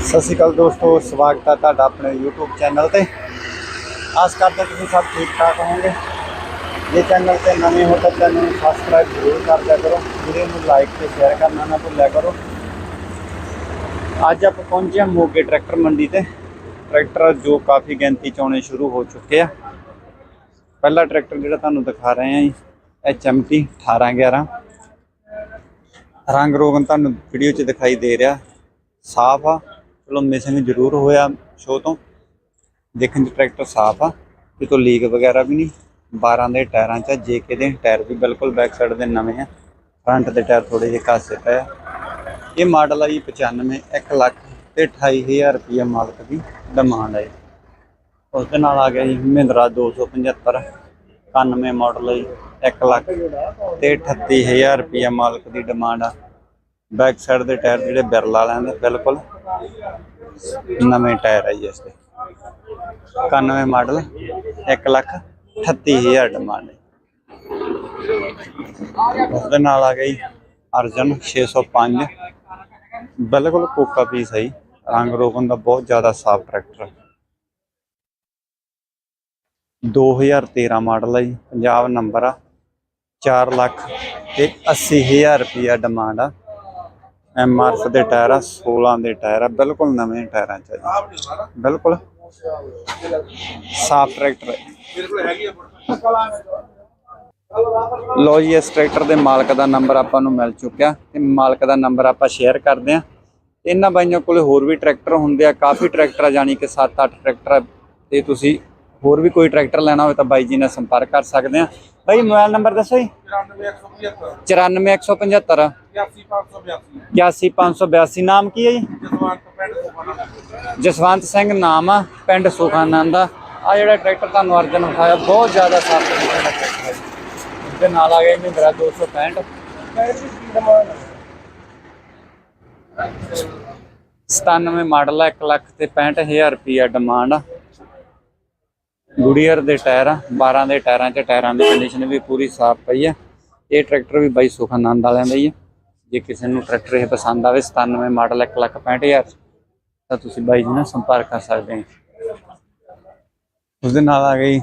ਸਤਿ ਸ਼੍ਰੀ ਅਕਾਲ ਦੋਸਤੋ, ਸਵਾਗਤ ਹੈ ਤੁਹਾਡਾ ਆਪਣੇ YouTube ਚੈਨਲ ਤੇ। ਆਸ ਕਰਦੇ ਤੁਸੀਂ ਸਭ ਠੀਕ ਠਾਕ ਹੋਵੋਗੇ। ਜੇ ਚੈਨਲ ਤੇ ਨਵੇਂ ਹੋ ਤਾਂ ਚੈਨਲ ਨੂੰ ਸਬਸਕ੍ਰਾਈਬ ਜ਼ਰੂਰ ਕਰ ਦਿਆ ਕਰੋ। ਵੀਡੀਓ ਨੂੰ ਲਾਈਕ ਤੇ ਸ਼ੇਅਰ ਕਰਨਾ ਨਾ ਭੁੱਲਿਆ ਕਰੋ। ਅੱਜ ਆਪਾਂ ਪਹੁੰਚੇ ਹਾਂ ਮੋਗੇ ਟਰੈਕਟਰ ਮੰਡੀ ਤੇ। ਟਰੈਕਟਰ ਜੋ ਕਾਫੀ ਗਿਣਤੀ ਚ ਆਉਣੇ ਸ਼ੁਰੂ ਹੋ ਚੁੱਕੇ ਆ। ਪਹਿਲਾ ਟਰੈਕਟਰ ਜਿਹੜਾ ਤੁਹਾਨੂੰ ਦਿਖਾ ਰਹੇ ਹਾਂ ਜੀ HMT 1811 ਰੰਗ ਰੋਗਨ ਤੁਹਾਨੂੰ ਵੀਡੀਓ 'ਚ ਦਿਖਾਈ ਦੇ ਰਿਹਾ। ਸਾਫ਼ ਆ। ਚਲੋ ਮਿਸਿੰਗ ਜ਼ਰੂਰ ਹੋਇਆ ਸ਼ੋਅ ਤੋਂ। ਦੇਖਣ 'ਚ ਟਰੈਕਟਰ ਸਾਫ਼ ਆ, ਕਿਤੋਂ ਲੀਕ ਵਗੈਰਾ ਵੀ ਨਹੀਂ। 12 ਦੇ ਟਾਇਰਾਂ 'ਚ ਜੇਕੇ ਦੇ ਟਾਇਰ ਵੀ ਬਿਲਕੁਲ ਬੈਕ ਸਾਈਡ ਦੇ ਨਵੇਂ ਆ। ਫਰੰਟ ਦੇ ਟਾਇਰ ਥੋੜੇ ਜਿਹੇ ਕਾਸੇ ਪਏ ਆ। ਇਹ ਮਾਡਲ ਆ ਜੀ 95 1 ਲੱਖ ਤੇ 28000 ਰੁਪਏ ਮਾਲਕ ਦੀ ਡਿਮਾਂਡ ਹੈ ਉਸ ਦੇ ਨਾਲ ਆ ਗਿਆ ਜੀ ਮਹਿੰਦਰਾ 275 91 ਮਾਡਲ ਹੈ ਜੀ 1 ਲੱਖ ਤੇ 38000 ਰੁਪਏ ਮਾਲਕ ਦੀ ਡਿਮਾਂਡ ਆ। ਬੈਕ ਸਾਈਡ ਦੇ ਟਾਇਰ ਜਿਹੜੇ ਬਿਰਲਾ ਲੈਂਦੇ ਬਿਲਕੁਲ। ਨਵੇਂ ਟਾਇਰ ਆ ਜੀ ਇਸ ਦੇ। 91 ਮਾਡਲ 1 ਲੱਖ 38000 ਡਿਮਾਂਡ ਹੈ। ਉਸ ਨਾਲ ਆ ਗਈ ਅਰਜਨ 605 ਬਿਲਕੁਲ ਕੋਕਾ ਪੀਸ ਹੈ ਰੰਗ ਰੋਗਨ ਦਾ ਬਹੁਤ ਜ਼ਿਆਦਾ ਸਾਫ਼ ਟਰੈਕਟਰ ਹੈ। 2013 ਮਾਡਲ ਹੈ ਜੀ। ਪੰਜਾਬ ਨੰਬਰ ਆ। 4 ਲੱਖ ਤੇ 80000 ਰੁਪਿਆ ਡਿਮਾਂਡ ਆ। ਐਮਆਰਐਫ ਦੇ ਟਾਇਰ ਆ 16 ਦੇ ਟਾਇਰ ਆ, ਬਿਲਕੁਲ ਨਵੇਂ ਟਾਇਰਾਂ ਚ ਆ ਜੀ। ਬਿਲਕੁਲ। ਸਾਫ਼ ਟਰੈਕਟਰ ਹੈ ਲੋ ਜੀ, ਇਸ ਟਰੈਕਟਰ ਦੇ ਮਾਲਕ ਦਾ ਨੰਬਰ ਆਪਾਂ ਨੂੰ ਮਿਲ ਚੁੱਕਿਆ ਤੇ ਮਾਲਕ ਦਾ ਨੰਬਰ ਆਪਾਂ ਸ਼ੇਅਰ ਕਰਦੇ ਆ ਇਹਨਾਂ ਬਾਈਆਂ ਕੋਲੇ ਹੋਰ ਵੀ ਟਰੈਕਟਰ ਹੁੰਦੇ ਆ, ਕਾਫੀ ਟਰੈਕਟਰ ਆ ਜਾਨੀ ਕਿ 7-8 ਟਰੈਕਟਰ ਤੇ ਤੁਸੀਂ ਹੋਰ ਵੀ ਕੋਈ ਟਰੈਕਟਰ ਲੈਣਾ ਹੋਵੇ ਤਾਂ ਬਾਈ ਜੀ ਨਾਲ ਸੰਪਰਕ ਕਰ ਸਕਦੇ ਆ ਬਾਈ ਮੋਬਾਈਲ ਨੰਬਰ ਦੱਸੋ ਜੀ। 94175 81582 ਨਾਮ ਕੀ ਹੈ ਜੀ? ਜਸਵੰਤ ਸਿੰਘ ਨਾਮ ਆ ਪਿੰਡ ਸੁਖਾਨੰਦ ਆ। ਆ ਜਿਹੜਾ ਟਰੈਕਟਰ ਤੁਹਾਨੂੰ ਅਰਜਨ ਵਿਖਾਇਆ ਬਹੁਤ ਜ਼ਿਆਦਾ ਸਾਫ਼ ਹੈ ਦੇ ਨਾਲ ਆ ਗਿਆ ਮਹਿੰਦਰਾ 265 97 ਮਾਡਲ ਆ 1 ਲੱਖ ਤੇ 65000 ਰੁਪਿਆ ਡਿਮਾਂਡ ਆ। ਗੁਡੀਅਰ ਦੇ ਟਾਇਰ ਆ 12 ਦੇ ਟਾਇਰਾਂ 'ਚ ਟਾਇਰਾਂ ਦੀ ਕੰਡੀਸ਼ਨ ਵੀ ਪੂਰੀ ਸਾਫ਼ ਪਈ ਆ। ਇਹ ਟਰੈਕਟਰ ਵੀ ਬਾਈ ਸੁਖਾਨੰਦ ਵਾਲਿਆਂ ਦਾ ਹੀ ਆ। ਜੇ ਕਿਸੇ ਨੂੰ ਟਰੈਕਟਰ ਇਹ ਪਸੰਦ ਆਵੇ 97 ਮਾਡਲ 1 ਲੱਖ 65000 ਤਾਂ ਤੁਸੀਂ ਬਾਈ ਜੀ ਨਾਲ ਸੰਪਰਕ ਕਰ ਸਕਦੇ ਹੋ। ਉਸ ਦੇ ਨਾਲ ਆ ਗਈ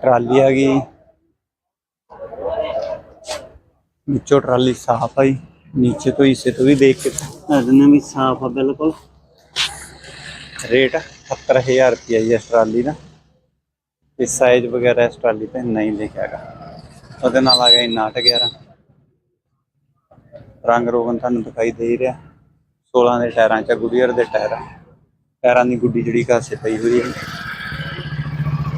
ਟਰਾਲੀ ਆ ਗਈ। ਨੀਚੋਂ ਟਰਾਲੀ ਸਾਫ਼ ਆਈ ਨੀਚੇ ਤੋਂ ਹਿੱਸੇ ਤੋਂ ਵੀ ਦੇਖ ਕੇ ਅਜਨੇ ਵੀ ਸਾਫ਼ ਆ ਬਿਲਕੁਲ। ਰੇਟ 70000 ਰੁਪਏ ਹੈ ਇਸ ਟਰਾਲੀ ਦਾ। ਤੇ ਸਾਈਜ਼ ਵਗੈਰਾ ਇਸ ਟਰਾਲੀ ਤੇ ਨਹੀਂ ਲਿਖਿਆਗਾ ਉਹਦੇ ਨਾਲ ਆ ਗਿਆ 911 ਰੰਗ ਰੋਗਨ ਤੁਹਾਨੂੰ ਦਿਖਾਈ ਦੇ ਹੀ ਰਿਹਾ। 16 ਦੇ ਟਾਇਰਾਂ ਚ ਗੁਡੀਅਰ ਦੇ ਟਾਇਰ। ਟਾਇਰਾਂ ਦੀ ਗੁੱਡੀ ਜਿਹੜੀ ਘਾਸੇ ਪਈ ਹੋਈ ਹੈ।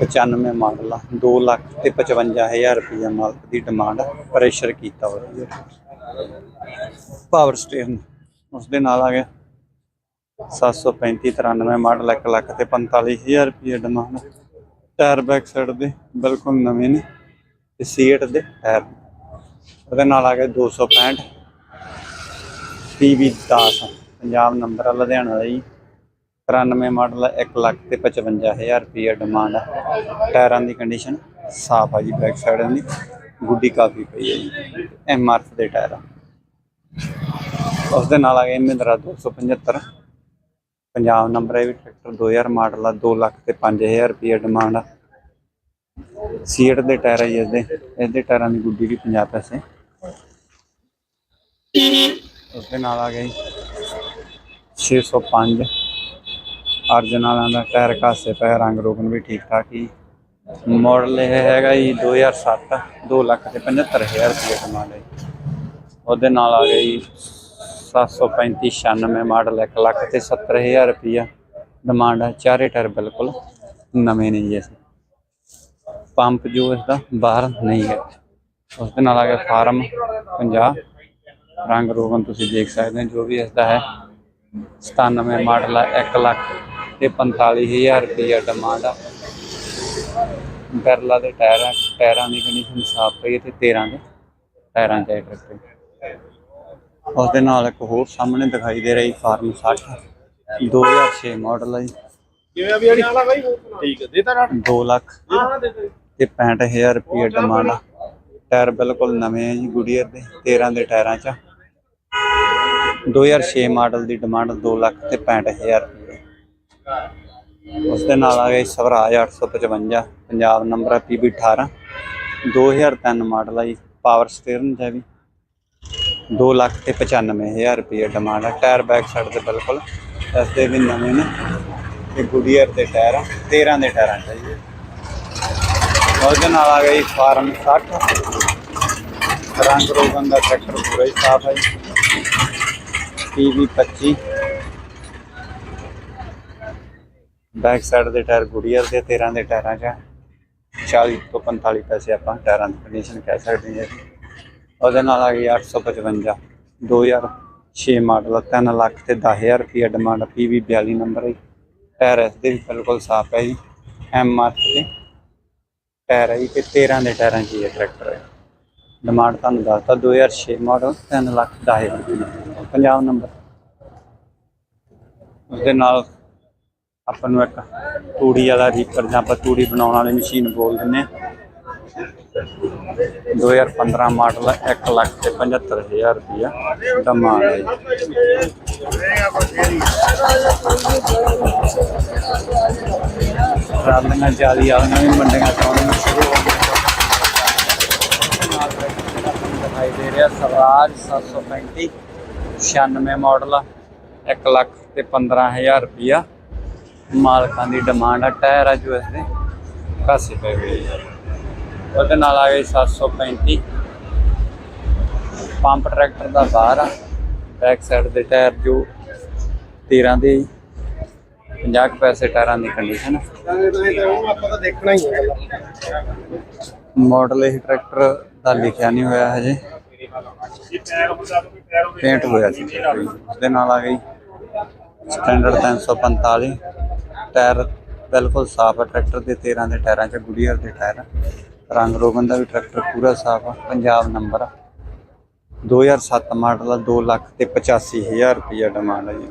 95 ਮਾਡਲ ਆ। 2 ਲੱਖ ਤੇ 55000 ਰੁਪਏ ਮਾਲਕ ਦੀ ਡਿਮਾਂਡ ਪ੍ਰੈਸ਼ਰ ਕੀਤਾ ਹੋਇਆ ਪਾਵਰ ਸਟੀਅਰਿੰਗ ਉਸ ਦੇ ਨਾਲ ਆ ਗਿਆ। 735 93 ਮਾਡਲ 1 ਲੱਖ ਤੇ 45000 ਰੁਪਏ ਡਿਮਾਂਡ ਟਾਇਰ ਬੈਕ ਸਾਈਡ ਦੇ ਬਿਲਕੁਲ ਨਵੇਂ ਨੇ ਤੇ ਸੀਟ ਦੇ ਟਾਇਰ ਉਹਦੇ ਨਾਲ ਆ ਗਿਆ 265 PV 10 ਪੰਜਾਬ ਨੰਬਰ ਲੁਧਿਆਣਾ ਦਾ ਜੀ। 93 ਮਾਡਲ 1 ਲੱਖ ਤੇ 55000 ਰੁਪਏ ਡਿਮਾਂਡ ਆ। ਟਾਇਰਾਂ ਦੀ ਕੰਡੀਸ਼ਨ ਸਾਫ਼ ਆ ਜੀ ਬੈਕ ਸਾਈਡ ਦੀ। ਗੁੱਡੀ ਕਾਫੀ ਪਈ ਹੈ ਜੀ ਐਮਆਰਐਫ ਦੇ ਟਾਇਰ ਆ। ਉਸ ਦੇ ਨਾਲ ਆ ਗਿਆ ਮਹਿੰਦਰਾ 275 ਪੰਜਾਬ ਨੰਬਰ ਹੈ ਵੀ ਟਰੈਕਟਰ 2000 ਮਾਡਲ ਆ 2 ਲੱਖ ਤੇ 5000 ਰੁਪਏ ਡਿਮਾਂਡ ਆ। ਸੀਟ ਦੇ ਟਾਇਰ ਹੈ ਇਸ ਦੇ ਇਸ ਦੇ ਟਾਇਰਾਂ ਦੀ ਗੁੱਡੀ ਵੀ 50 ਪੈਸੇ। ਉਸ ਦੇ ਨਾਲ ਆ ਗਈ 605 ਅਰਜਨ ਵਾਲਿਆਂ ਦਾ ਟਾਇਰ ਕਾਸੇ ਪੈ ਰੰਗ ਰੋਗਨ ਵੀ ਠੀਕ ਠਾਕ ਹੀ ਮਾਡਲ ਇਹ ਹੈਗਾ ਜੀ 2007 2 ਲੱਖ ਤੇ 75000 ਰੁਪਏ ਕਮਾ ਲਈ ਉਹਦੇ ਨਾਲ ਆ ਗਈ 73596 ਮਾਡਲ 1 ਲੱਖ ਤੇ 70000 ਰੁਪਇਆ ਡਿਮਾਂਡ ਹੈ। ਚਾਰੇ ਟਾਇਰ ਬਿਲਕੁਲ ਨਵੇਂ ਨੇ ਜੀ ਅਸੀਂ ਪੰਪ ਜੋ ਇਸ ਦਾ ਬਾਹਰ ਨਹੀਂ ਹੈ। ਉਸ ਦੇ ਨਾਲ ਆ ਗਿਆ ਫਾਰਮ 50 ਰੰਗ ਰੋਗਨ ਤੁਸੀਂ ਦੇਖ ਸਕਦੇ ਹੋ, ਜੋ ਵੀ ਇਸ ਦਾ ਹੈ। 97 ਮਾਡਲ ਹੈ 1 ਲੱਖ ਤੇ 45000 ਰੁਪਇਆ ਡਿਮਾਂਡ ਆ। ਬਰਲਾ ਦੇ ਟਾਇਰਾਂ ਟਾਇਰਾਂ ਦੀ ਕੰਡੀਸ਼ਨ ਸਾਫ਼ ਪਈ ਤੇ 13 ਦੇ ਟਾਇਰਾਂ ਚਾਹੀਦੇ ਟਰੱਕ ਉਸ ਦੇ ਨਾਲ ਇੱਕ ਹੋਰ ਸਾਹਮਣੇ ਦਿਖਾਈ ਦੇ ਰਹੀ ਫਾਰਮ 60 2006 ਮਾਡਲ ਹੈ ਜੀ। ਕਿਵੇਂ ਆ ਵੀ ਅੜੀ ਠੀਕ ਹੈ ਦੇਤਾ ਨਾ 2 ਲੱਖ ਤੇ 65000 ਰੁਪਏ ਡਿਮਾਂਡ ਟਾਇਰ ਬਿਲਕੁਲ ਨਵੇਂ ਆ ਜੀ ਗੁਡੀਅਰ ਦੇ 13 ਦੇ ਟਾਇਰਾਂ ਚ ਆ। 2006 ਮਾਡਲ ਦੀ ਡਿਮਾਂਡ 2 ਲੱਖ ਤੇ 65000 ਰੁਪਏ ਉਸ ਦੇ ਨਾਲ ਆ ਜੀ ਸਵਰਾਜ 855 ਪੰਜਾਬ ਨੰਬਰ ਹੈ PB 18 2003 ਮਾਡਲ ਹੈ ਜੀ ਪਾਵਰ ਸਟੀਅਰਿੰਗ ਹੈ ਵੀ। 2 ਲੱਖ ਤੇ 95000 ਰੁਪਏ ਡਿਮਾਂਡ ਹੈ ਟਾਇਰ ਬੈਕ ਸਾਈਡ ਤੇ ਬਿਲਕੁਲ ਇਸ ਦੇ ਵੀ ਨਵੇਂ ਨੇ। ਤੇ ਗੁਡੀਅਰ ਦੇ ਟਾਇਰ ਆ, 13 ਦੇ ਟਾਇਰਾਂ ਚਾਹੀਏ ਉਹਦੇ ਨਾਲ ਆ ਗਈ ਫਾਰਮ 60 ਰੰਗ ਰੋਗਨ ਦਾ ਟਰੈਕਟਰ ਪੂਰਾ ਹੀ ਸਾਫ਼ ਹੈ ਪੀਵੀ 25 ਬੈਕ ਸਾਈਡ ਦੇ ਟਾਇਰ ਗੁਡੀਅਰ ਦੇ 13 ਦੇ ਟਾਇਰਾਂ 'ਚ ਆ। 40 ਤੋਂ 45 ਪੈਸੇ ਆਪਾਂ ਟਾਇਰਾਂ ਦੀ ਕੰਡੀਸ਼ਨ ਕਹਿ ਸਕਦੇ ਹਾਂ ਜੀ। ਉਹਦੇ ਨਾਲ ਆ ਗਈ 855 2006 ਮਾਡਲ 3 ਲੱਖ ਤੇ 10000 ਰੁਪਏ ਡਿਮਾਂਡ ਪੀਵੀ 42 ਨੰਬਰ ਹੈ ਟਾਇਰ ਇਸ ਦੇ ਵੀ ਬਿਲਕੁਲ ਸਾਫ਼ ਹੈ ਜੀ ਐਮ ਆਰ ਦੇ ਟਾਇਰ ਹੈ ਜੀ ਤੇ 13 ਦੇ ਟਾਇਰਾਂ 'ਚ ਹੀ ਇਹ ਟਰੈਕਟਰ ਹੈ। ਡਿਮਾਂਡ ਤੁਹਾਨੂੰ ਦੱਸਤਾ 2006 ਮਾਡਲ 3 ਲੱਖ 10000 ਰੁਪਏ ਪੰਜਾਬ ਨੰਬਰ ਉਸ ਦੇ ਨਾਲ ਆਪਾਂ ਨੂੰ ਇੱਕ ਤੂੜੀ ਵਾਲਾ ਰੀਪਰ ਜਾਂ ਆਪਾਂ ਤੂੜੀ ਬਣਾਉਣ ਵਾਲੀ ਮਸ਼ੀਨ ਬੋਲ ਦਿੰਦੇ ਹਾਂ। 2015 ਮਾਡਲ ਹੈ 1 ਲੱਖ ਤੇ 75000 ਰੁਪਇਆ ਡਿਮਾਂਡ ਹੈ ਜੀ। ਟਰਾਲੀਆਂ ਜਾਲੀ ਵਾਲੀਆਂ ਵੀ ਮੰਡੀਆਂ ਚਾਉਣੀਆਂ ਸ਼ੁਰੂ ਹੋ ਗਈਆਂ। ਦਿਖਾਈ ਦੇ ਰਿਹਾ ਸਵਰਾਜ 735 96 ਮਾਡਲ ਆ 1 ਲੱਖ ਤੇ 15000 ਰੁਪਇਆ। ਮਾਲਕਾਂ ਦੀ ਡਿਮਾਂਡ ਆ, ਟਾਇਰ ਆ ਜੋ ਇਸ ਦੇ, ਕਾਸੇ ਪੈ ਹੋਏ ਉਹਦੇ ਨਾਲ ਆ ਗਈ 735 ਪੰਪ ਟਰੈਕਟਰ ਦਾ ਬਾਹਰ ਆ। ਬੈਕ ਸਾਈਡ ਦੇ ਟਾਇਰ ਜੋ 13 ਦੇ 50 ਕੁ ਪੈਸੇ ਟਾਇਰਾਂ ਦੀ ਕੰਡੀਸ਼ਨ ਆਪਾਂ ਮਾਡਲ ਇਹ ਟਰੈਕਟਰ ਦਾ ਲਿਖਿਆ ਨਹੀਂ ਹੋਇਆ ਹਜੇ। ਪੇਂਟ ਹੋਇਆ ਸੀ। ਉਹਦੇ ਨਾਲ ਆ ਗਈ ਸਟੈਂਡਰਡ 345 ਟਾਇਰ ਬਿਲਕੁਲ ਸਾਫ਼ ਹੈ ਟਰੈਕਟਰ ਦੇ 13 ਦੇ, ਟਾਇਰਾਂ 'ਚ ਗੁਡੀਅਰ ਦੇ ਟਾਇਰ ਰੰਗ ਰੋਗਨ ਦਾ ਵੀ ਟਰੈਕਟਰ ਪੂਰਾ ਸਾਫ਼ ਆ, ਪੰਜਾਬ ਨੰਬਰ ਆ। 2007 ਮਾਡਲ ਆ 2 ਲੱਖ ਤੇ 85000 ਰੁਪਇਆ ਡਿਮਾਂਡ ਆ ਜੀ।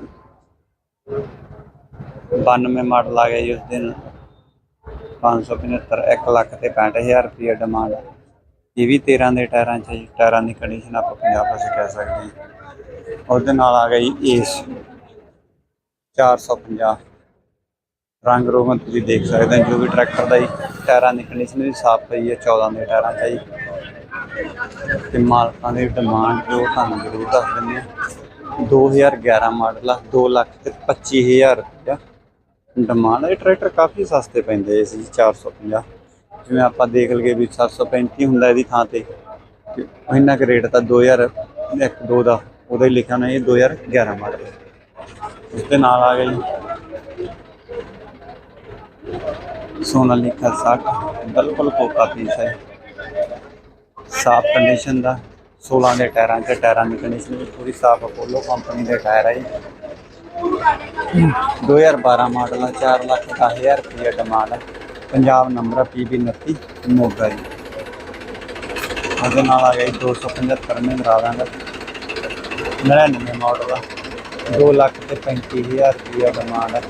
92 ਮਾਡਲ ਆ ਗਿਆ ਜੀ ਉਸ ਦਿਨ। 575 1 ਲੱਖ ਤੇ 65000 ਰੁਪਏ ਡਿਮਾਂਡ ਇਹ ਵੀ 13 ਦੇ ਟਾਇਰਾਂ 'ਚ ਜੀ, ਟਾਇਰਾਂ ਦੀ ਕੰਡੀਸ਼ਨ ਆਪਾਂ ਪੰਜਾਬ ਵਿੱਚ ਕਹਿ ਸਕਦੇ ਹਾਂ ਉਹਦੇ ਨਾਲ ਆ ਗਿਆ ਜੀ ਏਸ 450 ਰੰਗ ਰੋਗਨ ਤੁਸੀਂ ਦੇਖ ਸਕਦੇ ਹੋ, ਜੋ ਵੀ ਟਰੈਕਟਰ ਦਾ ਜੀ, ਟਾਇਰਾਂ ਦੀ ਕੰਡੀਸ਼ਨ ਵੀ ਸਾਫ਼ ਪਈ ਹੈ 14 ਦੇ ਟਾਇਰਾਂ 'ਚ ਜੀ। ਤੇ ਮਾਲਕਾਂ ਦੀ ਡਿਮਾਂਡ ਜੋ ਤੁਹਾਨੂੰ ਜ਼ਰੂਰ ਦੱਸ ਦਿੰਦੇ ਹਾਂ। 2011 ਮਾਡਲ ਆ 2 ਲੱਖ ਤੇ 25000 ਰੁਪਇਆ। ਡਿਮਾਂਡ ਇਹ ਟਰੈਕਟਰ ਕਾਫੀ ਸਸਤੇ ਪੈਂਦੇ ਸੀ 450 ਜਿਵੇਂ ਆਪਾਂ ਦੇਖ ਲਈਏ ਵੀ 735 ਹੁੰਦਾ ਇਹਦੀ ਥਾਂ ਤੇ। ਇੰਨਾ ਕੁ ਰੇਟ ਤਾਂ 2000 ਇੱਕ, ਦੋ ਦਾ, ਉਹਦਾ ਹੀ ਲਿਖਿਆ ਹੋਣਾ ਇਹ 2011 ਮਾਡਲ ਉਸ ਦੇ ਨਾਲ ਆ ਗਿਆ ਜੀ। ਸੋਨਾਲੀਕਾ 60 ਬਿਲਕੁਲ ਕੋਕਾ ਪੀਸ ਹੈ। ਸਾਫ਼ ਕੰਡੀਸ਼ਨ ਦਾ 16 ਦੇ ਟਾਇਰਾਂ 'ਚ, ਟਾਇਰਾਂ ਦੀ ਕੰਡੀਸ਼ਨ ਵੀ ਪੂਰੀ ਸਾਫ਼ ਅਪੋਲੋ ਕੰਪਨੀ ਦੇ ਟਾਇਰ ਹੈ ਜੀ। 2012 ਮਾਡਲ ਆ 4 ਲੱਖ 10000 ਰੁਪਏ ਡਿਮਾਂਡ ਹੈ ਪੰਜਾਬ ਨੰਬਰ ਪੀਬੀ 29 ਮੋਗਾ ਜੀ। ਉਹਦੇ ਨਾਲ ਆ ਗਿਆ ਜੀ 275 ਮਹਿੰਦਰਾ ਦਾ। 99 ਮਾਡਲ ਆ 2 ਲੱਖ ਤੇ 35000 ਰੁਪਏ ਡਿਮਾਂਡ ਹੈ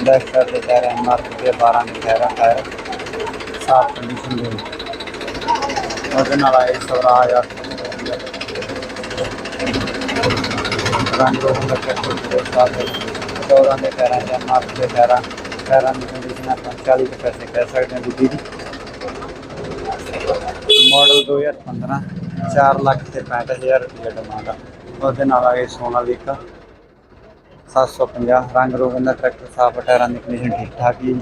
ਬੈਕ ਸਾਈਡ ਦੇ ਟਾਇਰ ਐਮਆਰਪੀ ਦੇ 12 ਦੇ ਟਾਇਰ ਆ ਟਾਇਰ ਸਾਫ਼ ਕੰਡੀਸ਼ਨ ਦੇ ਵਿੱਚ। ਉਹਦੇ ਨਾਲ ਆਏ ਸਵਰਾਜ ਆ ਰੰਗ ਰੋਗਨ ਦਾ ਟਰੈਕਟਰ ਦੇ ਸਾਥ ਹੈ 14 ਦੇ ਟਾਇਰਾਂ ਜਾਂ ਮਾਰਕ ਦੇ ਟਾਇਰਾਂ ਟਾਇਰਾਂ ਦੀ ਕੰਡੀਸ਼ਨ ਆਪਾਂ 40 ਕੁ ਪੈਸੇ ਕਹਿ ਸਕਦੇ ਹਾਂ ਦੂਜੀ ਦੀ ਮਾਡਲ 2015 4 ਲੱਖ ਤੇ 65000 ਰੁਪਏ ਡਿਮਾਂਡ ਆ ਉਹਦੇ ਨਾਲ ਆ ਗਏ ਸੋਨਾਲੀਕਾ 750 ਰੰਗ ਰੋਗਨ ਦਾ ਟਰੈਕਟਰ ਸਾਫ਼ ਟਾਇਰਾਂ ਦੀ ਕੰਡੀਸ਼ਨ ਠੀਕ ਠਾਕ ਹੀ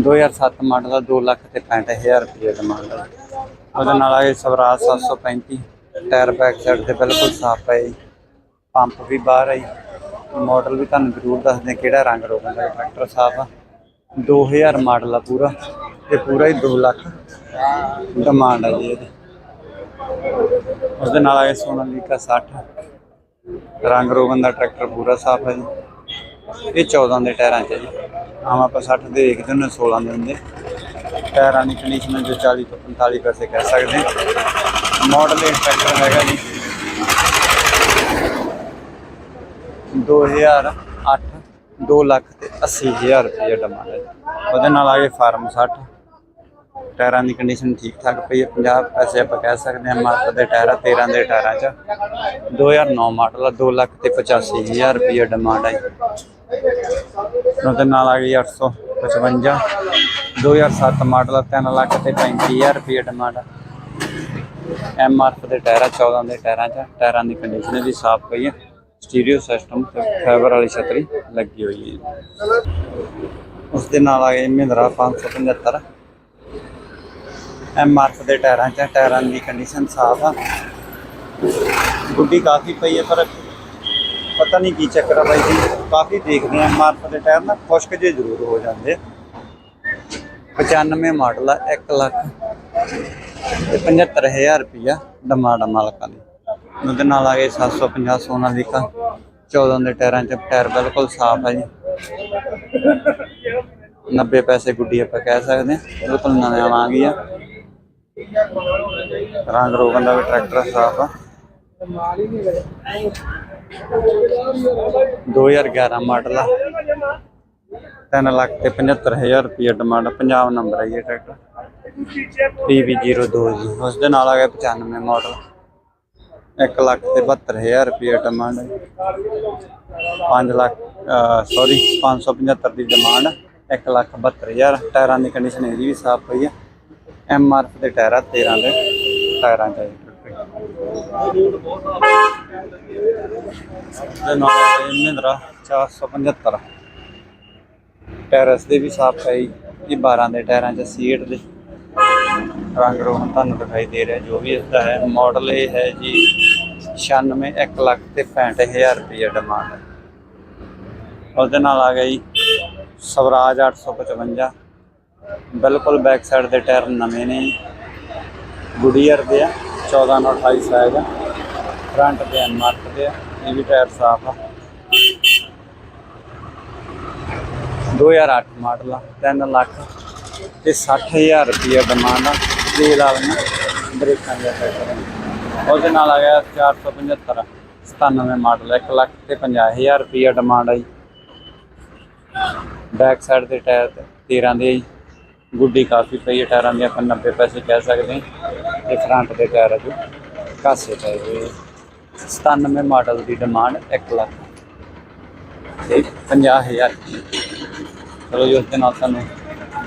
2007 ਮਾਡਲ ਦਾ 2 ਲੱਖ ਤੇ 65000 ਰੁਪਏ ਡਿਮਾਂਡ ਆ ਉਹਦੇ ਨਾਲ ਆ ਗਏ ਸਵਰਾਜ 735 ਟਾਇਰ ਬੈਕ ਸਾਈਡ ਤੇ ਬਿਲਕੁਲ ਸਾਫ਼ ਹੈ ਜੀ। ਪੰਪ ਵੀ ਬਾਹਰ ਹੈ ਜੀ। ਮਾਡਲ ਵੀ ਤੁਹਾਨੂੰ ਜ਼ਰੂਰ ਦੱਸਦੇ ਕਿਹੜਾ ਰੰਗ ਰੋਗਨ ਦਾ ਟਰੈਕਟਰ ਸਾਫ਼ ਆ 2000 ਮਾਡਲ ਆ ਪੂਰਾ ਤੇ ਪੂਰਾ ਹੀ 2 ਲੱਖ ਡਿਮਾਂਡ ਆ ਜੀ ਇਹਦੀ ਉਸਦੇ ਨਾਲ ਆਏ ਸੋਨਾਲੀਕਾ 60 ਰੰਗ ਰੋਗਨ ਦਾ ਟਰੈਕਟਰ ਪੂਰਾ ਸਾਫ਼ ਹੈ ਜੀ। ਇਹ 14 ਦੇ ਟਾਇਰਾਂ 'ਚ ਹੈ ਜੀ। ਆਮ ਆਪਾਂ 60 ਦੇ ਦੇਖਦੇ ਹੁੰਦੇ 16 ਦੇ ਹੁੰਦੇ। ਟਾਇਰਾਂ ਦੀ ਕੰਡੀਸ਼ਨ ਜੋ 40 ਤੋਂ 45 ਪੈਸੇ ਕਹਿ ਸਕਦੇ ਹਾਂ। ਮਾਡਲ ਇਹ ਟਰੈਕਟਰ ਹੈਗਾ ਜੀ। 2008 2 ਲੱਖ ਤੇ 80000 ਰੁਪਏ ਡਿਮਾਂਡ ਹੈ ਉਹਦੇ ਨਾਲ ਆ ਗਏ ਫਾਰਮ 60 ਟਾਇਰਾਂ ਦੀ ਕੰਡੀਸ਼ਨ ਠੀਕ ਠਾਕ ਪਈ ਹੈ। 50 ਪੈਸੇ ਆਪਾਂ ਕਹਿ ਸਕਦੇ ਹਾਂ ਮਾਰਕ ਦੇ ਟਾਇਰ 13 ਦੇ ਟਾਇਰਾਂ 'ਚ। 2009 ਮਾਡਲ ਆ 2 ਲੱਖ ਤੇ 85000 ਰੁਪਏ ਡਿਮਾਂਡ ਹੈ ਉਹਦੇ ਨਾਲ ਆ ਗਈ 855 2007 ਮਾਡਲ ਆ 3 ਲੱਖ ਤੇ 35000 ਰੁਪਏ ਡਿਮਾਂਡ ਐਮ ਆਰ ਦੇ ਟਾਇਰਾਂ 14 ਦੇ ਟਾਇਰਾਂ 'ਚ। ਟਾਇਰਾਂ ਦੀ ਕੰਡੀਸ਼ਨ ਵੀ ਸਾਫ਼ ਪਈ ਹੈ। ਸਟੀਰੀਓ ਸਿਸਟਮ ਤੇ ਫਾਈਬਰ ਵਾਲੀ ਛਤਰੀ ਲੱਗੀ ਹੋਈ ਹੈ ਉਸ ਦੇ ਨਾਲ ਆ ਗਈ ਮਹਿੰਦਰਾ 575 ਐਮ ਆਰ ਦੇ ਟਾਇਰਾਂ 'ਚ ਟਾਇਰਾਂ ਦੀ ਕੰਡੀਸ਼ਨ ਸਾਫ਼ ਆ। ਗੁੱਡੀ ਕਾਫੀ ਪਈ ਹੈ ਪਰ ਪਤਾ ਨਹੀਂ ਕੀ ਚੱਕਰ ਆ ਬਾਈ ਜੀ, ਕਾਫੀ ਦੇਖਦੇ ਆ ਐਮ ਦੇ ਟਾਇਰ ਨਾ, ਖੁਸ਼ਕ ਜੇ ਜ਼ਰੂਰ ਹੋ ਜਾਂਦੇ 95 ਮਾਡਲ ਆ 1 ਲੱਖ ਤੇ 75000 ਰੁਪਇਆ ਡਿਮਾਂਡ ਮਾਲਕਾਂ ਦੀ। ਉਹਦੇ ਨਾਲ ਆ ਗਏ 750 ਸੋਨਾ ਲਿਖਾ 14 ਦੇ ਟਾਇਰਾਂ 'ਚ ਟਾਇਰ ਬਿਲਕੁਲ ਸਾਫ਼ ਹੈ ਜੀ। 90 ਪੈਸੇ ਗੁੱਡੀ ਆਪਾਂ ਕਹਿ ਸਕਦੇ ਹਾਂ ਬਿਲਕੁਲ ਨਵੇਂ ਆ ਗਈ ਆ। ਰੰਗ ਰੋਗਨ ਦਾ ਵੀ ਟਰੈਕਟਰ ਸਾਫ਼ ਆ। 2011 ਮਾਡਲ ਆ। 3 ਲੱਖ ਤੇ 75000 ਰੁਪਏ ਡਿਮਾਂਡ ਪੰਜਾਬ ਨੰਬਰ ਹੈ ਇਹ ਟਰੈਕਟਰ। PB02 ਜੀ। ਉਸ ਦੇ ਨਾਲ ਆ ਗਿਆ 95 ਮਾਡਲ। 1 ਲੱਖ ਤੇ 72000 ਰੁਪਏ ਡਿਮਾਂਡ 5 ਲੱਖ ਸੌਰੀ 575 ਦੀ ਡਿਮਾਂਡ 1 ਲੱਖ 72000 ਟਾਇਰਾਂ ਦੀ ਕੰਡੀਸ਼ਨ ਇਹਦੀ ਵੀ ਸਾਫ਼ ਪਈ ਹੈ ਐਮ ਆਰ ਦੇ ਟਾਇਰ ਆ 13 ਦੇ ਟਾਇਰਾਂ ਚ ਹੈ ਇਹ ਟਰੈਕਟਰ ਦੇ ਨਾਲ ਮਹਿੰਦਰਾ 475 ਟਾਇਰਸ ਦੇ ਵੀ ਸਾਫ਼ ਹੈ ਜੀ। ਇਹ 12 ਦੇ ਟਾਇਰਾਂ ਚ ਸੀਟ ਦੇ। ਰੰਗ ਰੋਗਨ ਤੁਹਾਨੂੰ ਦਿਖਾਈ ਦੇ ਰਿਹਾ, ਜੋ ਵੀ ਇਸਦਾ ਹੈ। ਮਾਡਲ ਇਹ ਹੈ ਜੀ 96 1 ਲੱਖ ਤੇ 65000 ਰੁਪਏ ਡਿਮਾਂਡ ਹੈ। ਦੇ ਨਾਲ ਆ ਗਿਆ ਜੀ, ਸਵਰਾਜ 855 ਬਿਲਕੁਲ ਬੈਕ ਸਾਈਡ ਦੇ ਟਾਇਰ ਨਵੇਂ ਨੇ ਗੁਡੀਅਰ ਦੇ ਆ 14 ਨਾਲ 28 ਸਾਈਜ਼ ਆ। ਫਰੰਟ ਦੇ ਮਾਰਕ ਦੇ ਆ। ਇਹ ਵੀ ਟਾਇਰ ਸਾਫ਼ ਆ। 2008 ਮਾਡਲ ਆ 3 ਲੱਖ ਤੇ 60000 ਰੁਪਏ ਡਿਮਾਂਡ ਆ। ਤੇਲ ਵਾਲੀਆਂ ਬ੍ਰੇਕਾਂ ਦੇ ਟਰੈਕਟਰ ਉਹਦੇ ਨਾਲ ਆ ਗਿਆ 475 97 ਮਾਡਲ 1 ਲੱਖ ਤੇ 50000 ਰੁਪਏ ਡਿਮਾਂਡ ਆ ਜੀ। ਬੈਕ ਸਾਈਡ ਦੇ ਟਾਇਰ ਤੇ 13 ਦੇ ਜੀ। ਗੁੱਡੀ ਕਾਫੀ ਪਈ ਹੈ ਟਾਇਰਾਂ ਦੀ ਆਪਾਂ 90 ਪੈਸੇ ਕਹਿ ਸਕਦੇ ਹਾਂ। ਤੇ ਫਰੰਟ ਦੇ ਟਾਇਰ ਆ ਜੋ। ਕਾਸੇ ਪਏ ਹੋਏ ਆ। 97 ਮਾਡਲ ਦੀ ਡਿਮਾਂਡ 1 ਲੱਖ। ਤੇ 50000 ਚਲੋ ਜੀ, ਉਸ ਦੇ ਨਾਲ ਤੁਹਾਨੂੰ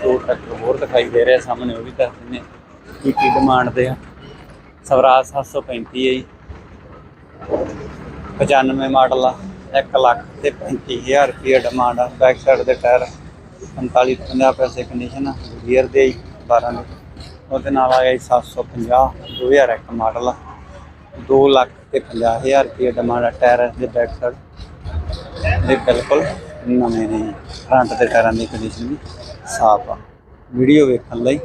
ਦੋ ਟਰੈਕਟਰ ਹੋਰ ਦਿਖਾਈ ਦੇ ਰਿਹਾ ਸਾਹਮਣੇ ਉਹ ਵੀ ਦੱਸ ਦਿੰਦੇ ਕੀ ਕੀ ਡਿਮਾਂਡ ਦੇ ਆ। ਸਵਰਾਜ 735 ਹੈ ਜੀ। 95 ਮਾਡਲ ਆ 1 ਲੱਖ ਤੇ 35000 ਰੁਪਏ ਡਿਮਾਂਡ ਆ। ਬੈਕ ਸਾਈਡ ਦੇ ਟਾਇਰ 45 ਤੋਂ 50 ਪੈਸੇ ਕੰਡੀਸ਼ਨ ਗੀਅਰ ਦੇ ਜੀ 12 ਦੇ। ਉਹਦੇ ਨਾਲ ਆ ਗਿਆ ਜੀ 750 2001 ਮਾਡਲ ਆ 2 ਲੱਖ ਤੇ 50000 ਰੁਪਏ ਡਿਮਾਂਡ ਆ ਟਾਇਰ ਦੇ ਬੈਕ ਸਾਈਡ ਦੇ ਬਿਲਕੁਲ ਨਵੇਂ ਨੇ ਫਰੰਟ ਦੇ ਟਾਇਰਾਂ ਦੀ ਕੰਡੀਸ਼ਨ ਵੀ ਸਾਫ਼ ਆ। ਵੀਡੀਓ ਵੇਖਣ ਲਈ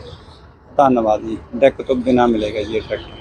ਧੰਨਵਾਦ ਜੀ। ਡੈਕ ਤੋਂ ਬਿਨਾ ਮਿਲੇਗਾ ਜੀ ਇਹ ਟਰੈਕਟਰ